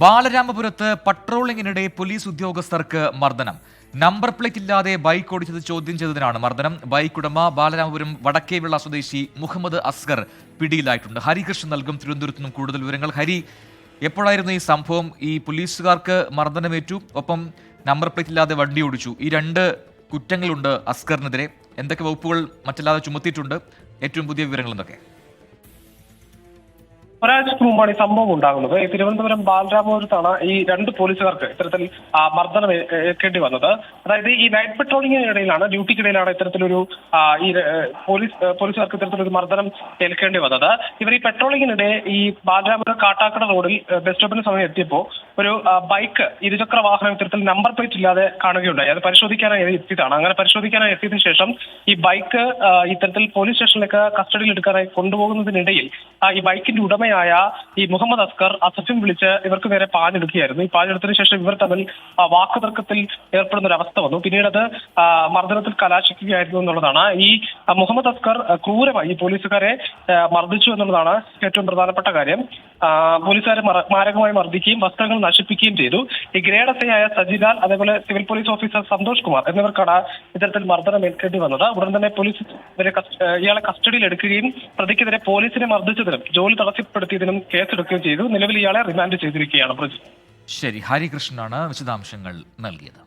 ബാലരാമപുരത്ത് പട്രോളിംഗിനിടെ police ഉദ്യോഗസ്ഥർക്ക് മർദ്ദനം. Number plate ഇല്ലാതെ ബൈക്ക് ഓടിച്ചത് ചോദ്യം ചെയ്തതിനാണ് മർദ്ദനം. ബൈക്ക് ഉടമ ബാലരാമപുരം വടക്കേവിള സ്വദേശി മുഹമ്മദ് അസ്ഗർ പിടിയിലായിട്ടുണ്ട്. ഹരികൃഷ്ണൻ നൽകും തിരുവനന്തപുരത്ത് നിന്നും കൂടുതൽ വിവരങ്ങൾ. ഹരി എപ്പോഴായിരുന്നു ഈ സംഭവം? ഈ പോലീസുകാർക്ക് മർദ്ദനമേറ്റു? ഒപ്പം നമ്പർ പ്ലേറ്റ് ഇല്ലാതെ വണ്ടി ഓടിച്ചു. ഈ രണ്ട് കുറ്റങ്ങളുണ്ട് അസ്കറിനെതിരെ എന്തൊക്കെ വകുപ്പുകൾ മറ്റല്ലാതെ ചുമത്തിയിട്ടുണ്ട്? ഏറ്റവും പുതിയ വിവരങ്ങൾ എന്തൊക്കെ? ഒരാഴ്ചക്ക് മുമ്പാണ് ഈ സംഭവം ഉണ്ടാകുന്നത്. ഈ തിരുവനന്തപുരം ബാലരാമപുരത്താണ് ഈ രണ്ട് പോലീസുകാർക്ക് ഇത്തരത്തിൽ മർദ്ദനം ഏൽക്കേണ്ടി വന്നത്. അതായത് ഈ നൈറ്റ് പെട്രോളിംഗിനിടയിലാണ് ഡ്യൂട്ടിക്കിടയിലാണ് ഇത്തരത്തിലൊരു ഈ പോലീസ് പോലീസുകാർക്ക് ഇത്തരത്തിലൊരു മർദ്ദനം ഏൽക്കേണ്ടി വന്നത്. ഇവർ ഈ പെട്രോളിങ്ങിനിടെ ഈ ബാലരാമപുരം കാട്ടാക്കട റോഡിൽ ബസ് സ്റ്റോപ്പിന് സമയം എത്തിയപ്പോൾ ഒരു ബൈക്ക് ഇരുചക്ര വാഹനം ഇത്തരത്തിൽ നമ്പർ പ്ലേറ്റ് ഇല്ലാതെ കാണുകയുണ്ടായി. അത് പരിശോധിക്കാനായി എത്തിയതാണ്. അങ്ങനെ പരിശോധിക്കാനായി എത്തിയതിനു ശേഷം ഈ ബൈക്ക് ഇത്തരത്തിൽ പോലീസ് സ്റ്റേഷനിലേക്ക് കസ്റ്റഡിയിൽ എടുക്കാനായി കൊണ്ടുപോകുന്നതിനിടയിൽ ഈ ബൈക്കിന്റെ ഉടമയായ ഈ മുഹമ്മദ് അസ്കർ അസഫിം വിളിച്ച് ഇവർക്ക് നേരെ പാഞ്ഞെടുക്കുകയായിരുന്നു. ഈ പാഞ്ഞെടുത്തതിന് ശേഷം ഇവർ തമ്മിൽ വാക്കുതർക്കത്തിൽ ഏർപ്പെടുന്ന ഒരു അവസ്ഥ വന്നു. പിന്നീട് അത് മർദ്ദനത്തിൽ കലാശിക്കുകയായിരുന്നു എന്നുള്ളതാണ്. ഈ മുഹമ്മദ് അസ്കർ ക്രൂരമായി ഈ പോലീസുകാരെ മർദ്ദിച്ചു എന്നുള്ളതാണ് ഏറ്റവും പ്രധാനപ്പെട്ട കാര്യം. പോലീസുകാരെ മാരകമായി മർദ്ദിക്കുകയും വസ്ത്രങ്ങൾ നശിപ്പിക്കുകയും ചെയ്തു. ഈ ഗ്രേഡ് എസ് ഐ ആയ സജിലാൽ അതേപോലെ civil police officer Santhosh Kumar എന്നിവർക്കാണ് ഇത്തരത്തിൽ മർദ്ദനം ഏൽക്കേണ്ടി വന്നത്. ഉടൻ തന്നെ പോലീസ് ഇവരെ ഇയാളെ കസ്റ്റഡിയിൽ എടുക്കുകയും പ്രതിക്കെതിരെ പോലീസിനെ മർദ്ദിച്ചതിനും ജോലി തടസ്സപ്പെടുത്തിയതിനും കേസെടുക്കുകയും ചെയ്തു. നിലവിൽ ഇയാളെ റിമാൻഡ് ചെയ്തിരിക്കുകയാണ് പ്രജി. ശരി ഹരികൃഷ്ണനാണ് വിശദാംശങ്ങൾ നൽകിയത്.